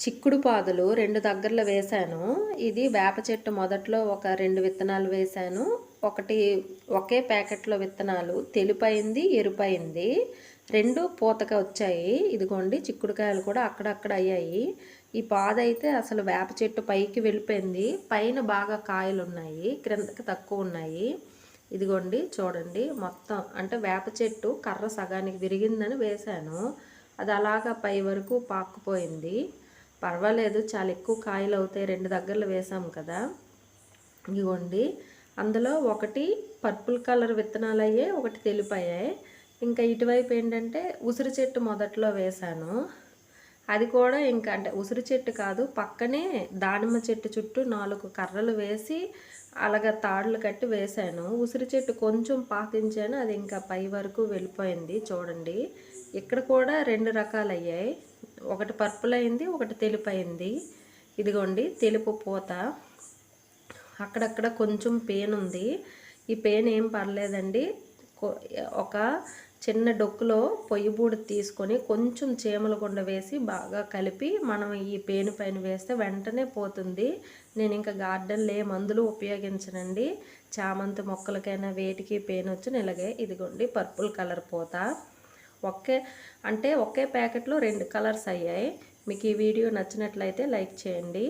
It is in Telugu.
చిక్కుడు పాదులు రెండు దగ్గరలో వేశాను. ఇది వేప చెట్టు మొదట్లో ఒక రెండు విత్తనాలు వేశాను. ఒకటి ఒకే ప్యాకెట్లో విత్తనాలు. తెలుపైంది ఎరుపైంది. రెండు పూతగా వచ్చాయి. ఇదిగోండి చిక్కుడుకాయలు కూడా అక్కడక్కడ అయ్యాయి. ఈ పాద అయితే అసలు వేప చెట్టు పైకి వెళ్ళిపోయింది. పైన బాగా కాయలు ఉన్నాయి క్రిందకి తక్కువ ఉన్నాయి. ఇదిగోండి చూడండి మొత్తం అంటే వేప చెట్టు కర్ర సగానికి విరిగిందని వేశాను. అది అలాగా పై వరకు పాక్కుపోయింది పర్వాలేదు చాలా ఎక్కువ కాయలు అవుతాయి రెండు దగ్గరలు వేసాం కదా. ఇగోండి అందులో ఒకటి పర్పుల్ కలర్ విత్తనాలు అయ్యాయి ఒకటి తెలిపాయి. ఇంకా ఇటువైపు ఏంటంటే ఉసిరి చెట్టు మొదట్లో వేశాను. అది కూడా ఇంకా అంటే ఉసిరి చెట్టు కాదు పక్కనే దానిమ్మ చెట్టు చుట్టూ నాలుగు కర్రలు వేసి అలాగ తాడులు కట్టి వేశాను. ఉసిరి చెట్టు కొంచెం పాకించాను అది ఇంకా పై వరకు వెళ్ళిపోయింది చూడండి. ఇక్కడ కూడా రెండు రకాలు అయ్యాయి ఒకటి పర్పుల్ అయింది ఒకటి తెలుపు అయింది. ఇదిగోండి తెలుపు పూత. అక్కడక్కడ కొంచెం పెయిన్ ఉంది. ఈ పెయిన్ ఏం పర్లేదండి. ఒక చిన్న డొక్కులో పొయ్యి బూడి తీసుకొని కొంచెం చీమల గుండ వేసి బాగా కలిపి మనం ఈ పేను పైన వేస్తే వెంటనే పోతుంది. నేను ఇంకా గార్డెన్లో ఏ మందులు ఉపయోగించనండి. చామంతి మొక్కలకైనా వేటికి పెయిన్ వచ్చిన ఇలాగే. ఇదిగోండి పర్పుల్ కలర్ పోతా. ఒకే అంటే ఒకే ప్యాకెట్లో రెండు కలర్స్ అయ్యాయి. మీకు ఈ వీడియో నచ్చినట్లయితే లైక్ చేయండి.